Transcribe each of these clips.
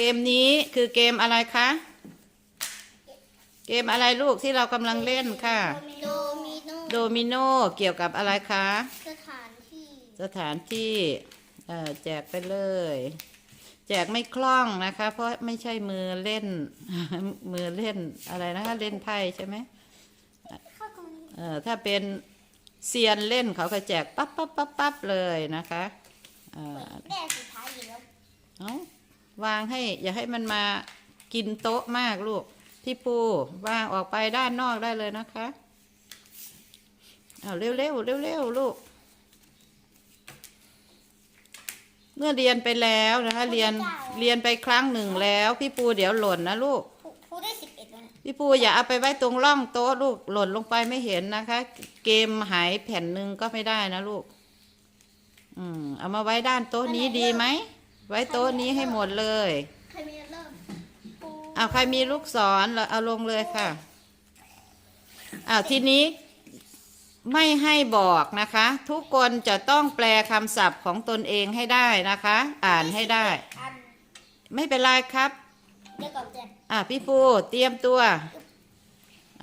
กมนี้คือเกมอะไรคะ เกมอะไรลูกที่เรากำลังเล่นค่ะ โดมิโนโดมิโนเกี่ยวกับอะไรคะ สถานที่ สถานที่เอ่อแจกไปเลย แจกไม่คล่องนะคะ เพราะไม่ใช่มือเล่น มือเล่นอะไรนะคะเล่นไพ่ใช่ไหมเข้าตรงนี้เอ่อถ้าเป็นเซียนเล่นเขาก็แจกปั๊บปั๊บปั๊บปั๊บเลยนะคะเอ่อแม่สุดท้ายอยู่แล้วเอา วางให้ อย่าให้มันมากินโต๊ะมากลูก พี่ปูวางออกไปด้านนอกได้เลยนะคะ เอาเร็วเร็วเร็วเร็วๆลูก เมื่อเรียนไปแล้วนะคะ เรียนเรียนไปครั้งหนึ่งแล้ว พี่ปูเดี๋ยวหล่นนะลูกพูพูดได้สิบเอ็ดแล้วนะพี่ปูอย่าเอาไปไว้ตรงร่องโต๊ะลูกหล่นลงไปไม่เห็นนะคะ เกมหายแผ่นหนึ่งก็ไม่ได้นะลูก อืมเอามาไว้ด้านโต๊ะนี้ดีไหม ไว้โต๊ะนี้ให้หมดเลยใครมีเริ่มปูเอาใครมีลูกศรเราเอาลงเลยค่ะอ้าวทีนี้ไม่ให้บอกนะคะ ทุกคนจะต้องแปลคำศัพท์ของตนเองให้ได้นะคะ อ่านให้ได้ อันไม่เป็นไรครับ เดี๋ยวก่อนเจนอะพี่ปูเตรียมตัว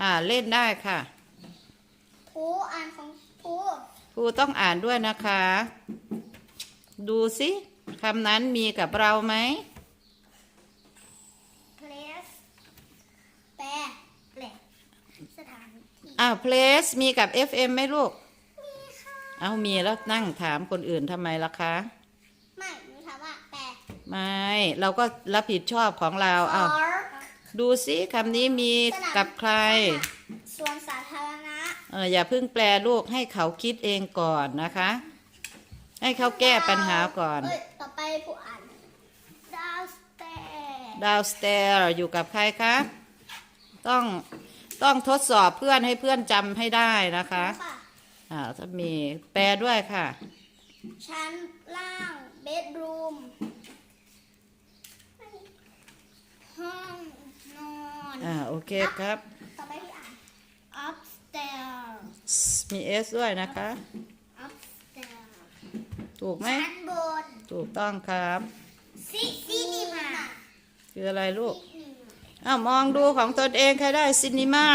อ่าเล่นได้ค่ะพูอ่านของพูครูต้องอ่านด้วยนะคะ ดูสิ คำนั้นมีกับเราไหม place แปลแปลสถานที่อ้าว place มีกับ FM ไหมลูก มีค่ะ เอามีแล้วนั่งถามคนอื่นทำไมล่ะคะ ไม่หนูถามว่าแปล ไม่ เราก็รับผิดชอบของเราอ้าว park ดูสิคำนี้มีกับใครส่วนสาธารณะเอออย่าเพิ่งแปลลูกให้เขาคิดเองก่อนนะคะ ให้เขาแก้ปัญหาก่อน เอ้ยต่อไปผู้อ่าน downstairs downstairs อยู่กับใครคะ ต้องต้องทดสอบเพื่อนให้เพื่อนจำให้ได้นะคะ ค่ะอ่าถ้ามีแปลด้วยค่ะ ชั้นล่าง bedroom ห้องนอนอ่าโอเคครับ ต่อไปที่อ่าน upstairs มี S ด้วยนะคะ upstairs ถูกไหมชั้นบน ถูกต้องครับซิซินิมาคืออะไรลูกอ้าวมองดูของตนเองใครได้ซินิมา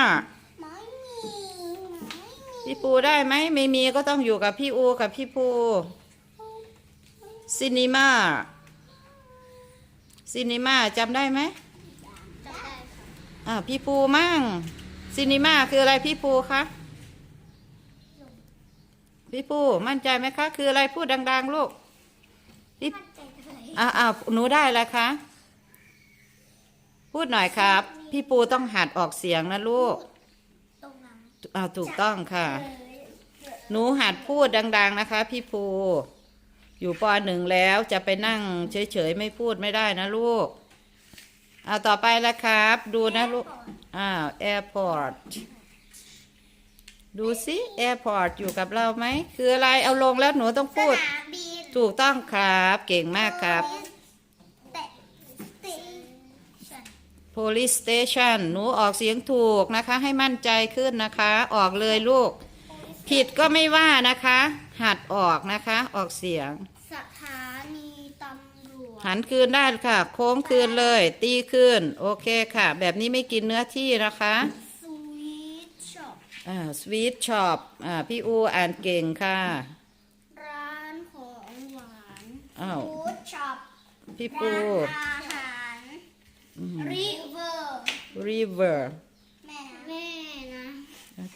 ไม่มีไม่มีพี่ปูได้ไหมไม่มีก็ต้องอยู่กับพี่อูกับพี่ปูซินิมาซินิมาจำได้ไหมจำได้ค่ะอ่าพี่ปูมั่งซินิมาคืออะไรพี่ปูคะพี่ปูมั่นใจไหมคะ คืออะไรพูดดัง ๆ ลูก พี่มั่นใจเลยอ่าอ่าหนูได้แล้วคะ พูดหน่อยครับ พี่ปูต้องหัดออกเสียงนะลูกตรงนั้นอ่าถูกต้องค่ะ เลยหนูหัดพูดดัง ๆนะคะ พี่ภูอยู่ปหนึ่งแล้วจะไปนั่งเฉยๆไม่พูดไม่ได้นะลูกเอาต่อไปแล้วครับ ดูนะลูก อ้าวแอร์พอร์ตดูสิแอร์พอร์ตอยู่กับเราไหม คืออะไรเอาลงแล้วหนูต้องสพูด นามบิน ถูกต้องครับ เก่งมากครับแต่ station police station หนูออกเสียงถูกนะคะ ให้มั่นใจขึ้นนะคะ ออกเลยลูก ผิดก็ไม่ว่านะคะ หัดออกนะคะ ออกเสียง สถานีตำรวจ หันคืนได้ค่ะ โค้งคืนเลย ตีคืน โอเคค่ะ แบบนี้ไม่กินเนื้อที่นะคะสวีทช็อปอ่าสวีทช็อปอ่า พี่อูอ่านเก่งค่ะ ร้านของหวาน อ้าว ฟู้ดช็อปพี่ร้าปูนอาหารริเวอร์ river แม่นะแม่นะ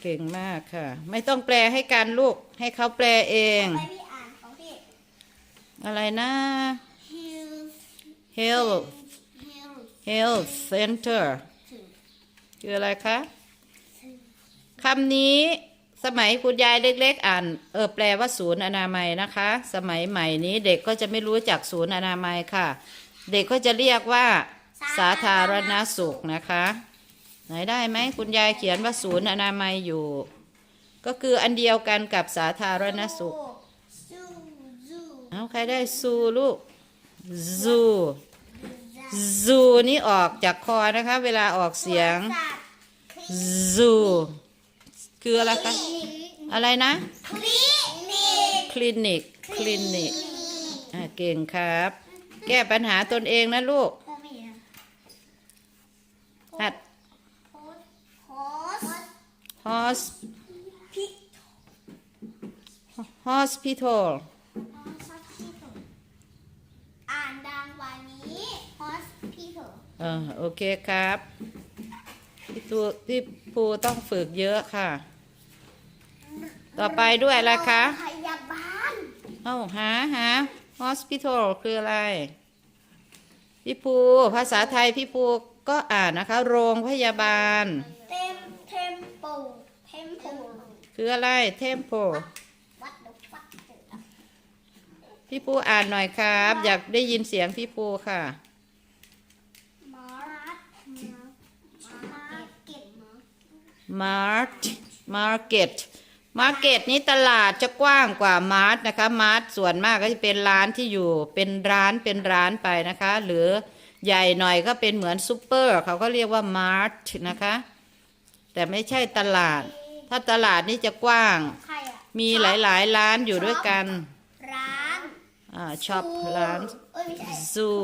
เก่งมากค่ะ ไม่ต้องแปลให้กันลูก ให้เขาแปลเอง ไปพี่อ่านของพี่ อะไรนะ health health health health center คืออะไรคะคำนี้ สมัยคุณยายเล็ก ๆ อ่านเออแปลว่าศูนย์อนามัยนะคะ สมัยใหม่นี้เด็กก็จะไม่รู้จักศูนย์อนามัยค่ะ เด็กก็จะเรียกว่า สาธารณสุขนะคะ ไหนได้ไหมคุณยายเขียนว่าศูนย์อนามัยอยู่ ก็คืออันเดียวกันกับสาธารณสุขซูซูเอาใครได้ซูลูกซูซูนี่ออกจากคอนะคะ เวลาออกเสียงสัตว์ซูคืออะไรคะ อะไรนะ คลินิก คลินิก คลินิกอะเก่งครับ แก้ปัญหาตนเองนะลูกก็ไม่เห็นหัด โพสโพส hos พิ hospital อ่านดังกว่านี้ hospital เออโอเคครับ พี่ตูพี่ภูต้องฝึกเยอะค่ะ ต่อไปด้วยอะไรคะโรงพยาบาลเอ้าหาหา hospital คืออะไร พี่ภูภาษาไทยพี่ภูก็อ่านนะคะ โรงพยาบาลเต็มเทมโปเทมโปคืออะไร temple วัดเดฟักพี่ภูอ่านหน่อยครับ อยากได้ยินเสียงพี่ภูค่ะมาร์ทมาร์เก็ต mart market market นี้ตลาดจะกว้างกว่า mart นะคะ mart ส่วนมากก็จะเป็นร้านที่อยู่เป็นร้านเป็นร้านไปนะคะ หรือใหญ่หน่อยก็เป็นเหมือนซูเปอร์ เขาก็เรียกว่า mart นะคะ แต่ไม่ใช่ตลาด ถ้าตลาดนี่จะกว้าง ใครอะมีหลายๆ ร้านอยู่ด้วยกันร้านอ่าช็อปร้าน เอ้ยไม่ใช่ zoo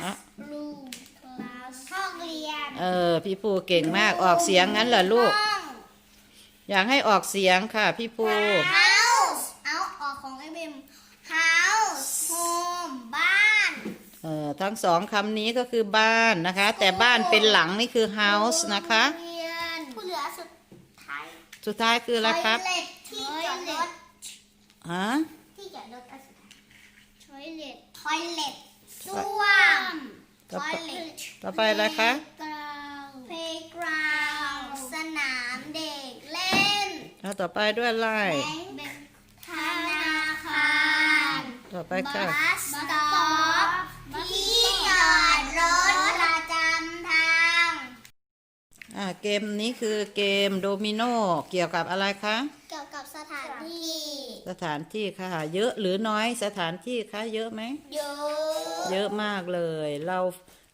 คลาอะสรูมคลาสห้องเรียนเออพี่ภูเก่งมากออกเสียงงั้นเหรอลูก ห้อง อยากให้ออกเสียงค่ะพี่ภู house เอาออกของไอ้เบม house home บ้าน เอ่อทั้งสองคำนี้ก็คือบ้านนะคะ แต่บ้านเป็นหลังนี่คือ house นะคะโรงเรียนผู้เหลือสุดท้ายสุดท้ายคืออะไรครับ toilet ที่จอดรถฮะ ที่จอดรถอันสุดท้าย toilet toilet ส้วมต่อไป toilet ต่อไปอะไรคะ playground playground สนามเด็กเล่น แล้ว ต่อไปด้วยอะไรแบงค์ธนาคารต่อไปค่ะบัสสต็อปที่จอดรถประจำทางอ่าเกมนี้คือเกมโดมิโนเกี่ยวกับอะไรคะ เกี่ยวกับสถานที่ สถานที่ค่ะ เยอะหรือน้อยสถานที่คะเยอะไหม เยอะ เยอะมากเลย เรา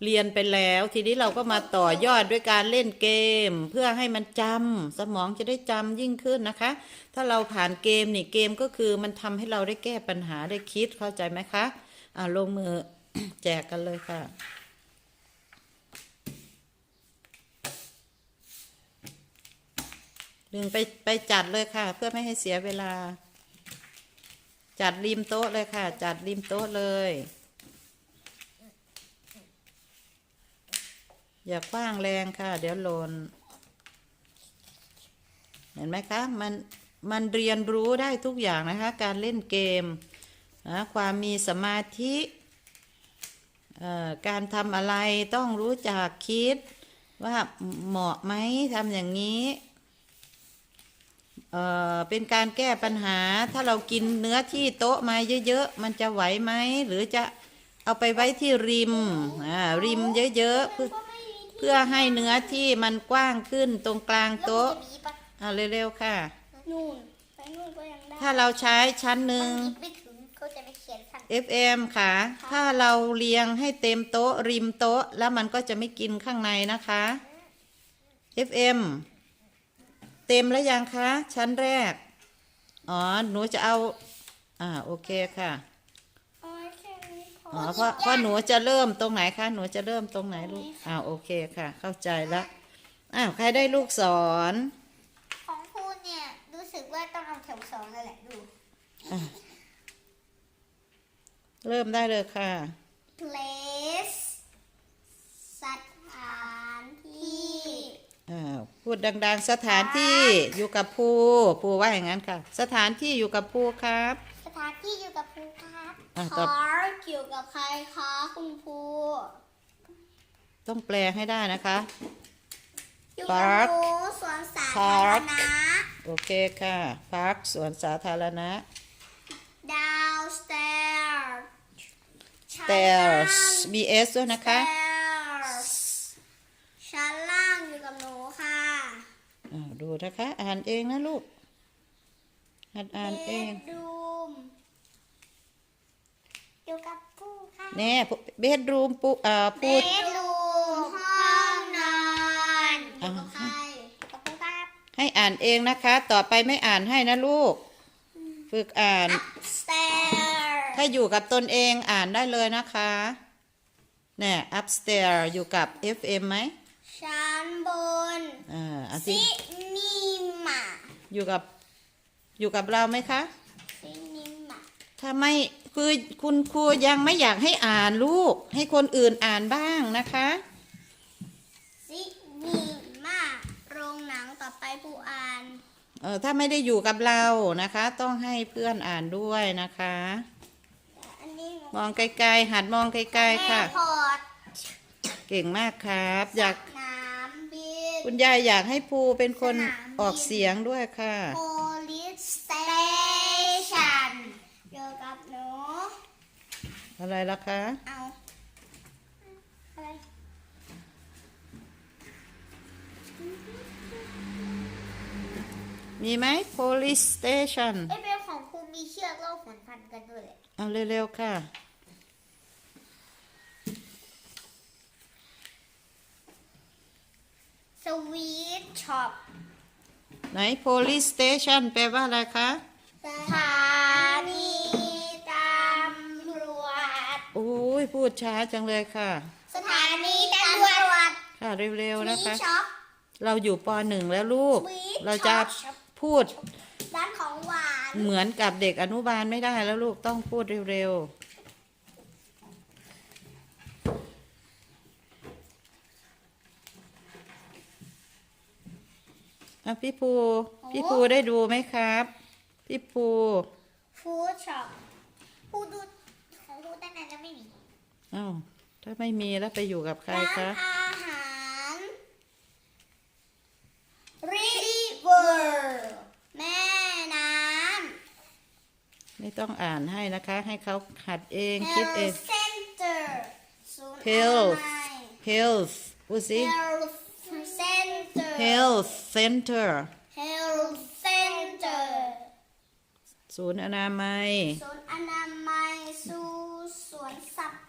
เรียนไปแล้ว ทีนี้เราก็มาต่อยอดด้วยการเล่นเกม เพื่อให้มันจำสมองจะได้จำยิ่งขึ้นนะคะ ถ้าเราผ่านเกมนี่เกมก็คือมันทำให้เราได้แก้ปัญหาได้คิดเข้าใจไหมคะอ่าลงมือแจกกันเลยค่ะดึงไปไปจัดเลยค่ะ เพื่อไม่ให้เสียเวลา จัดริมโต๊ะเลยค่ะ จัดริมโต๊ะเลย อย่าคว้างแรงค่ะ เดี๋ยวหล่นเห็นไหมคะมันมันเรียนรู้ได้ทุกอย่างนะคะ การเล่นเกมนะความมีสมาธิเอ่อการทำอะไรต้องรู้จักคิดว่าเหมาะไหมทำอย่างนี้เอ่อเป็นการแก้ปัญหาถ้าเรากินเนื้อที่โต๊ะมาเยอะๆ มันจะไหวไหม หรือจะเอาไปไว้ที่ริมอ่าริมเยอะๆ เพื่อเพื่อให้เนื้อที่มันกว้างขึ้นตรงกลางโต๊ะอ่าเร็วๆค่ะ นู่นไปนู่นก็ยังได้ถ้าเราใช้ชั้นหนึ่ง มันหยิบไม่ถึงเขาจะไปเขียนสั่ง FM ค่ะ ถ้าเราเรียงให้เต็มโต๊ะริมโต๊ะ แล้วมันก็จะไม่กินข้างในนะคะ FM เต็มแล้วยังคะ ชั้นแรก อ๋อ หนูจะเอา อ่า โอเคค่ะอ๋อแค่นี้พ ออ๋อเพราะเพราะหนูจะเริ่มตรงไหนคะหนูจะเริ่มตรงไหนลูกอ้าวโอเคค่ะ เข้าใจแล้วอ้าวใครได้ลูกศรของพูดเนี่ยรู้สึกว่าต้องเอาแถวสองเลยแหละดู เริ่มได้เลยค่ะ place สถานที่อ่าพูดดัง ๆ สถานที่อยู่กับภูภูว่าอย่างนั้นค่ะ สถานที่อยู่กับภูครับ สถานที่อยู่กับครูครับ อะต่อ คาร์เกี่ยวกับใครคะคุณครูต้องแปลให้ได้นะคะ อยู่กับ Park หนูสวนสาธาร Park ณะโอเคค่ะพาร์คสวนสาธารณะ downstairs stairs BS ด้วยนะคะ stairs ชั้นล่างอยู่กับหนูค่ะอ่าดูนะคะ อ่านเองนะลูกหัดอ่านเอง bedroom อยู่กับผู้ค่ะแน่เบดรูมปูอ่าพูด bedroom ห้องนอนอยู่กับใครกับผู้ครับให้อ่านเองนะคะ ต่อไปไม่อ่านให้นะลูก ฝึกอ่าน upstairs ถ้าอยู่กับตนเองอ่านได้เลยนะคะเนี่ย upstairs อยู่กับ FM ไหมใชั้นบนอ่าอาซิทินิมาอยู่กับ อยู่กับเราไหมคะ ซินิมาถ้าไม่ คือคุณครูยังไม่อยากให้อ่านลูก ให้คนอื่นอ่านบ้างนะคะซินิมาโรงหนังต่อไปผู้อ่าน เออถ้าไม่ได้อยู่กับเรานะคะ ต้องให้เพื่อนอ่านด้วยนะคะ อันนี้มองไกลๆหัดมองไกลๆค่ะ แม่พอร์ตเก่งมากครับ อยากสนามบินคุณยายอยากให้ภูเป็นคนสนามบินออกเสียงด้วยค่ะ police station เกี่ยวกับหนู อะไรล่ะคะ เอาอะไรมีไหม police station ไอยเป็นของครูมีเชือกเล่าฝนพันกันด้วยแหละเอาเร็วๆค่ะสวีทช็อปไหน police station แปลว่าอะไรคะสถานี ยพูดช้าจังเลยค่ะ สถานีตำรวจค่ะเร็วๆนะคะมีช็อป เราอยู่ปหนึ่งแล้วลูก Sweet เราจะ Shop พูดร้านของหวานเหมือนกับเด็กอนุบาลไม่ได้แล้วลูกต้องพูดเร็วๆอะพี่ภูพี่ภูได้ดูไหมครับ พี่ภู ฟู้ดช็อปฟูดูของฟูตั้งนานแล้วไม่มี อ้าวถ้าไม่มีแล้วไปอยู่กับใครร้านคะอาหาร river แม่น้ไม่ต้องอ่านให้นะคะ ให้เขาหัดเองำคิดเอง health center ศูนย์อ Health นามัย health พูดสิ health center health center health center ศูนย์อนามัย ศูนย์อนามัยสู่สวนสัตว์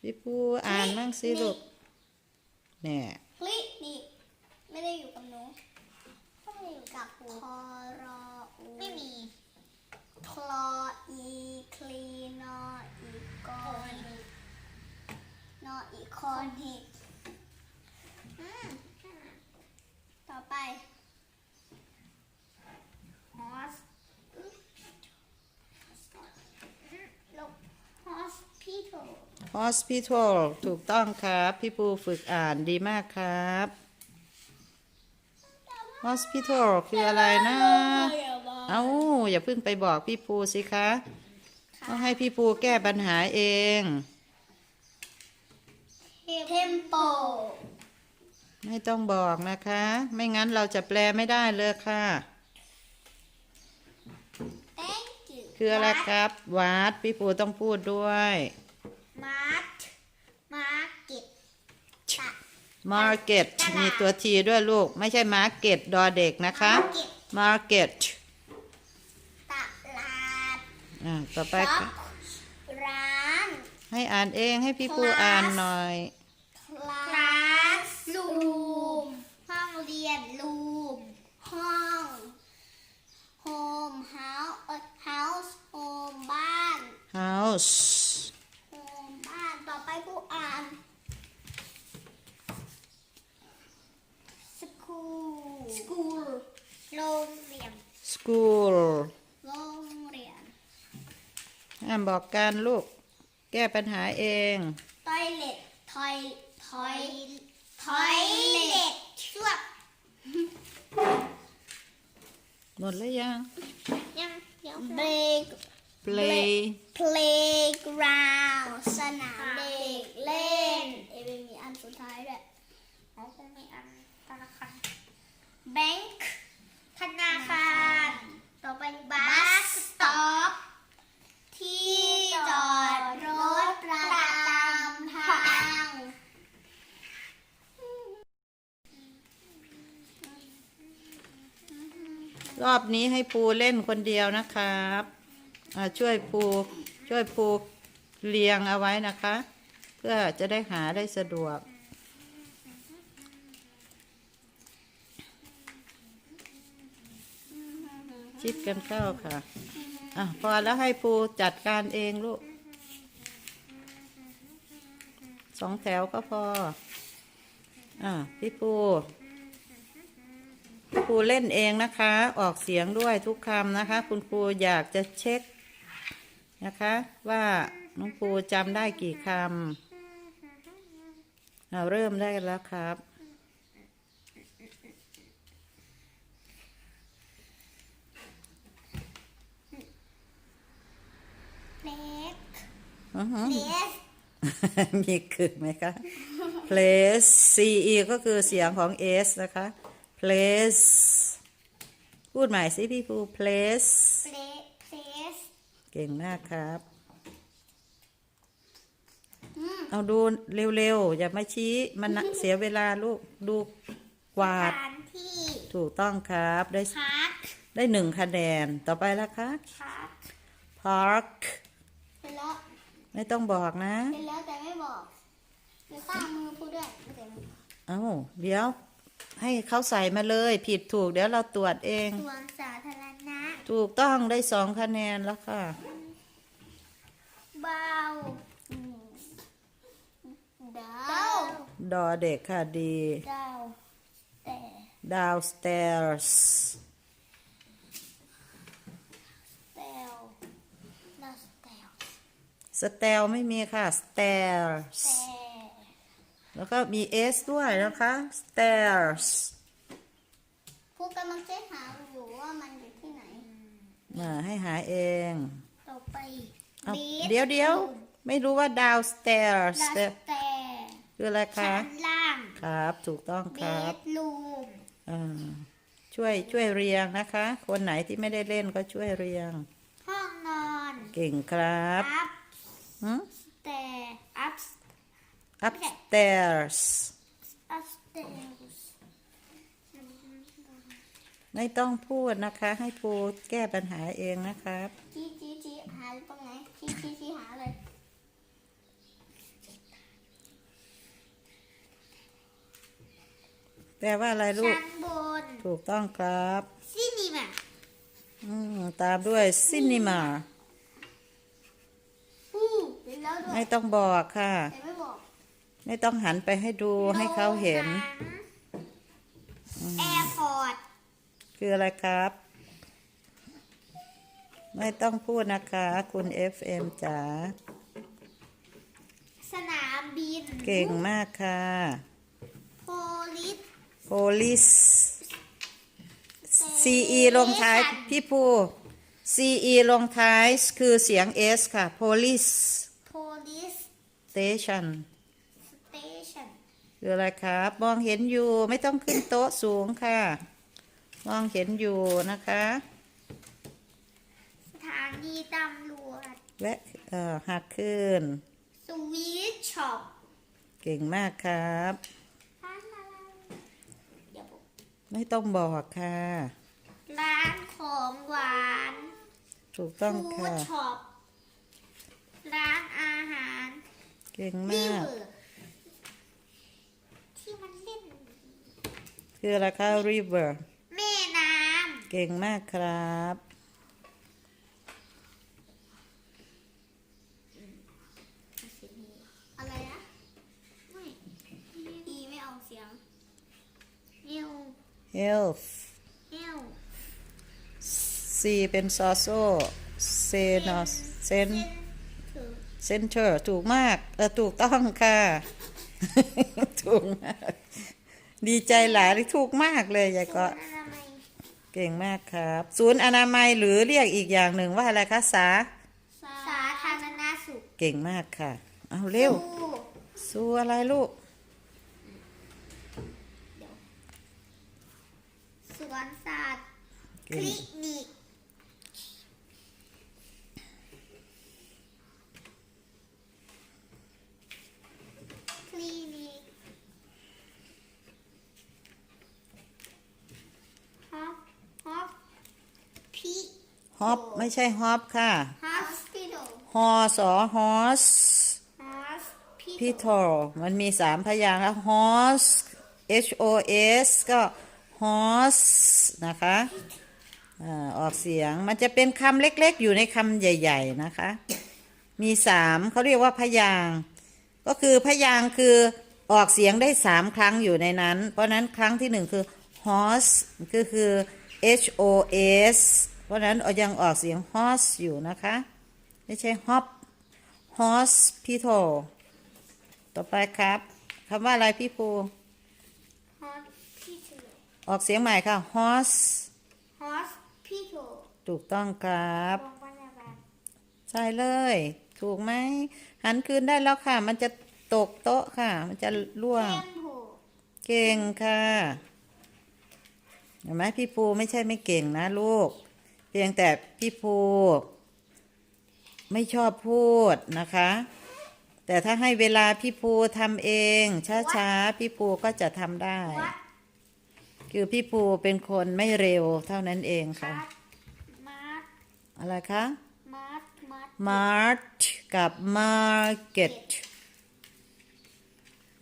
พี่ภูอ่านบ้างสิลูกเนี่ยคลินิกไม่ได้อยู่กับหนูต้องอยู่กับคอรออูไม่มีคลออีคลีนออีกอนนออีคอนิกอืมต่อไป ฮอสลบฮอสพิทอล hospital ถูกต้องครับ พี่ภูฝึกอ่านดีมากครับ hospital คืออะไรนะ เอ้าอย่าเพิ่งไปบอกพี่ภูสิคะต้องให้พี่ภูแก้ปัญหาเองเทมโปไม่ต้องบอกนะคะ ไม่งั้นเราจะแปลไม่ได้เลยค่ะ thank you คืออะไรครับ วัดพี่ภูต้องพูดด้วย มาร์ทมาร์เก็ตตะ market ตลาด มีตัวทีด้วยลูก ไม่ใช่ market ดอเด็กนะคะ market ตลาดอ่าต่อไปช็อค่ะปร้านให้อ่านเองให้พี่ภูอ่านหน่อย คลาสรูมห้องเรียนรูมห้องโฮมเฮาส์เฮาส์โฮมบ้าน house โฮมบ้านต่อไปผู้อ่านสคูลสคูลโรงเรียน school โรงเรียน ห้าม บอกกันลูก แก้ปัญหาเองทอยเล็ตทอยทอยทอยเล็ตช่วบหมดแล้วยังยังเดี๋ยวเบรก play playground สนามเด็กเล่น เอเวมีอันสุดท้ายด้วยอ๋อคงมีอันธนาคาร bank ธนาคาร ต่อไป bus stop ที่จอดรถประจำทาง รอบนี้ให้ภูเล่นคนเดียวนะครับช่วยภูช่วยภูเรียงเอาไว้นะคะ เพื่อจะได้หาได้สะดวกคิดกันเข้าค่ะอะ พอแล้วให้ภูจัดการเองลูกสองแถวก็พอ อ่าพี่ปู พี่ปูเล่นเองนะคะ ออกเสียงด้วยทุกคำนะคะ คุณครูอยากจะเช็คนะคะ ว่าน้องปูจำได้กี่คำเราเริ่มได้กันแล้วครับเล็กอือหือเล็ก มีคือไหมคะ place ce ก็คือเสียงของ s นะคะ place พูดใหม่สิพี่ปู place เล็กเพลสเก่งมากครับอืมเอาดูเร็วๆ อย่ามาชี้มันนะเสียเวลาลูก ดูกวาสดถานที่ถูกต้องครับ ได้พาร์คได้หนึ่งคะแนน ต่อไปละคะพาร์ค park เป็นแล้วไม่ต้องบอกนะ เป็นแล้วแต่ไม่บอกเดี๋ยวข้างมือพูดด้วยไม่แต่ไม่บอกเอ้า เดี๋ยว ให้เขาใส่มาเลย ผิดถูกเดี๋ยวเราตรวจเองส่วนสาธารณะ ถูกต้องได้สองคะแนนแล้วค่ะ เบาอืมดาวดอเด็กค่ะดีดาวแต่ downstairs แตวดาวแตว stairs ไม่มีค่ะ stairs แต่ แล้วก็มี s ด้วยนะคะ stairs ผู้กำลังจะหาอยู่ว่ามันอยู่ที่ไหนมาให้หาเองต่อไปเอาบสเดี๋ยวเดี๋ยวไม่รู้ว่า downstairs ดาวแต่แต่คืออะไรคะชั้นล่างครับ ถูกต้องเบครับ ดรูมอ่าช่วยช่วยเรียงนะคะ คนไหนที่ไม่ได้เล่นก็ช่วยเรียง ห้องนอนเก่งครับอัพหืมแต่อัพ upstairs อัพส เตลไม่ต้องพูดนะคะ ให้ปูแก้ปัญหาเองนะครับชี้ชี้ชี้หาตรงไหนชี้ชี้ชี้หาเลยแปลว่าอะไรลูก ชั้นบนถูกต้องครับซินิมาอืมตามด้วย cinema อู้เป็นแล้วด้วไม่ยต้องบอกค่ะ แต่ไม่บอก ไม่ต้องหันไปให้ดูให้เขาเห็น แอร์พอร์ตคืออะไรครับ ไม่ต้องพูดนะคะ คุณ FM จ๋าสนามบิน เก่งมากค่ะ โพลิส police CE ลงท้าย พี่ภู CE ลงท้ายคือเสียง S ค่ะ police โพลิส station สเตชัน คืออะไรครับ มองเห็นอยู่ไม่ต้องขึ้นโต๊ะสูงค่ะ มองเห็นอยู่นะคะ สถานีตำรวจ และเอ่อหักขึ้น สวีทช็อปเก่งมากครับ ร้านอะไรเดี๋ยวบอกไม่ต้องบอกค่ะ ร้านของหวานถูกต้องฟู้ค่ะ ดช็อป ร้านอาหาร เก่งริมากเวอร์ที่มันเล่น คืออะไรคะ river แม่น้เก่งมากครับำอะไรนะ ไม่ อีไม่เอาเสียงเอว health เอว C เป็นซอโซเซนอเซนถือ center ถูกมาก เออ ถูกต้องค่ะ ถูกมาก ดีใจหลายที่ถูกมากเลยยายก็อนามัยเก่งมากครับ ศูนย์อนามัยหรือเรียกอีกอย่างหนึ่งว่าอะไรคะสาสาธารณสุข เก่งมากค่ะ เอาเร็ว สู้สู้อะไรลูกสวนสัตว์คเก่งลินิก คลินิกฮอปฮอปพี ฮอปไม่ใช่ฮอปค่ะฮอสพิทอลฮอสอฮอสฮอสพิพิททอลอมันมีสามพยางค์แล้วฮอส H O S ก็ฮอสนะคะอ่าออกเสียงมันจะเป็นคำเล็กๆ อยู่ในคำใหญ่ ๆ นะคะ มีสามเขาเรียกว่าพยางค์ก็คือพยางค์คือออกเสียงได้สามครั้งอยู่ในนั้น เพราะฉะนั้นครั้งที่หนึ่งคือ horse ก็คือ h o s เพราะฉะนั้นยังออกเสียง horse อยู่นะคะ ไม่ใช่ hop hospital ต่อไปครับคำว่าอะไรพี่ภูฮอสพี่เถอออกเสียงใหม่ค่ะ horse ฮอสพี่เถอถูกต้องครับมองว่าอะไรใช่เลย ถูกไหม หันคืนได้แล้วค่ะ มันจะตกโต๊ะค่ะ มันจะล่วงเต็มหูเก่งค่ะ เห็นไหมพี่ภูไม่ใช่ไม่เก่งนะลูก เพียงแต่พี่ภูไม่ชอบพูดนะคะ แต่ถ้าให้เวลาพี่ภูทำเอง ช้าๆ พี่ภูก็จะทำได้ คือพี่ภูเป็นคนไม่เร็วเท่านั้นเองค่ะ อะไรคะมาร์ทมาร์ท Mart กับ Market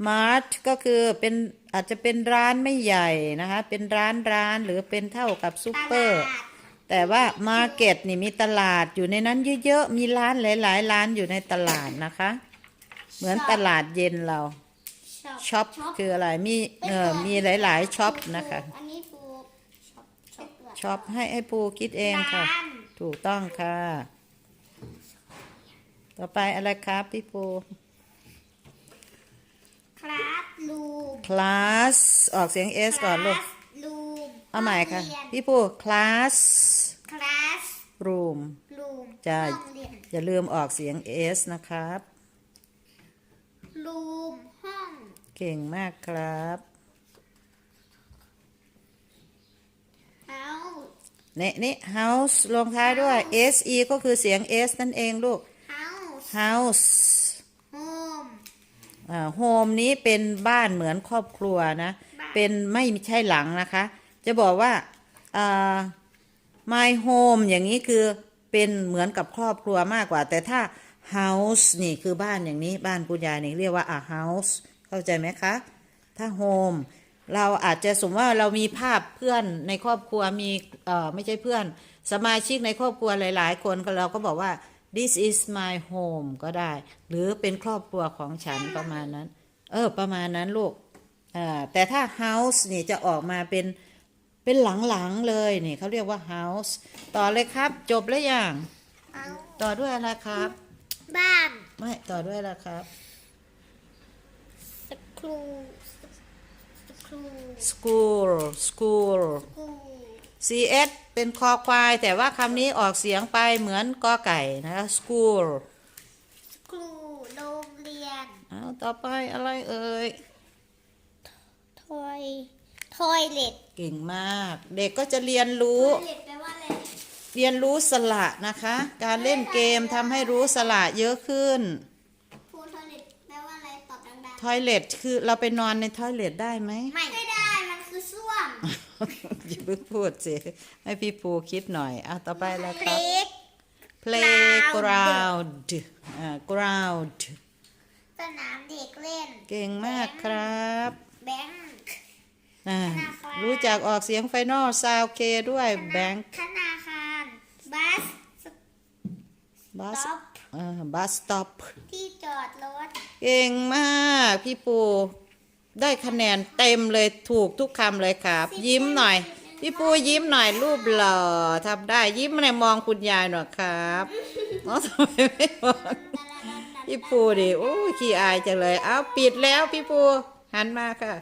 Mart ก็คือเป็นอาจจะเป็นร้านไม่ใหญ่นะคะ เป็นร้านร้านหรือเป็นเท่ากับซูเปอร์ แต่ว่า Market นี่มีตลาดอยู่ในนั้นเยอะๆ มีร้านหลายๆร้านอยู่ในตลาดนะคะ เหมือนตลาดเย็นเราช็อปคืออะไรมีเออมีหลายๆช็อปนะคะอันนี้ถูกช็อปช็อปช็อปให้ให้ปูคิดเองค่ะร้านถูกต้องค่ะ ต่อไปอะไรครับพี่ปูคลาสรูม class ออกเสียง s ก่อนลูกรูมเอาใหม่ค่ะห้องเรียนพี่ปู class คลาส room รูมจะห้องเรียน อย่าลืมออกเสียง s นะครับรูมห้อง เก่งมากครับเฮาส์นี่นี่ house ลงท้ายด้วย s e ก็คือเสียง s นั่นเองลูกเฮาส์ house โฮมอ่า home นี้เป็นบ้านเหมือนครอบครัวนะ บ้าน เป็นไม่ใช่หลังนะคะ จะบอกว่าอ่า my home อย่างนี้คือเป็นเหมือนกับครอบครัวมากกว่า แต่ถ้า house นี่คือบ้านอย่างนี้บ้านคุณยายนี่เรียกว่า a house เข้าใจไหมคะ ถ้า home เราอาจจะสมมติว่าเรามีภาพเพื่อนในครอบครัวมีเอ่อไม่ใช่เพื่อน สมาชิกในครอบครัวหลาย ๆ คนเราก็บอกว่า this is my home ก็ได้ หรือเป็นครอบครัวของฉันประมาณนั้น เออ ประมาณนั้นลูกอ่าแต่ถ้า house นี่จะออกมาเป็น เป็นหลังๆเลยนี่เขาเรียกว่า house ต่อเลยครับ จบแล้วยังเฮาส์ต่อด้วยอะไรครับ บ้านไม่ต่อด้วยอะไรครับ สครูสครู school school กู cs เป็นคอควาย แต่ว่าคำนี้ออกเสียงไปเหมือนกอไก่นะคะ school สครูโรงเรียน เอาต่อไปอะไรเอ่ย ทอย ทอยเล็ตเก่งมาก เด็กก็จะเรียนรู้ทอยเล็ตแปลว่าอะไรเรียนรู้สละนะคะ การเล่นเกมทำให้รู้สละเยอะขึ้น ครูทอยเล็ตแปลว่าอะไรตอบดังทอยเล็ตคือเราไปนอนในทอยเล็ตได้ไหม ๆ ไม่ไม่ได้มันคือส้วม อย่าเพิ่งพูดสิ ให้พี่ปูคิดหน่อย อะ ต่อไปอะไรเพคลรับก playground อ่า ground สนามเด็กเล่น เก่งมากครับแบงค์ อ่าธนาคารรู้จักออกเสียงไฟนอลซาวเคด้วย bank ธนาคารบัส bus ต็อปอ่า bus stop ที่จอดรถ เก่งมากพี่ปู ได้คะแนนเต็มเลยถูกทุกคำเลยครับ ยิ้มหน่อย พี่ปูยิ้มหน่อยรูปหล่อทำได้ยิ้มในอยมองคุณยายหน่อยครับอ๋อทำไมไม่มองพี่ปูดิโอ้ยขี้อายจังเลย เอาปิดแล้วพี่ปูหันมาค่ะ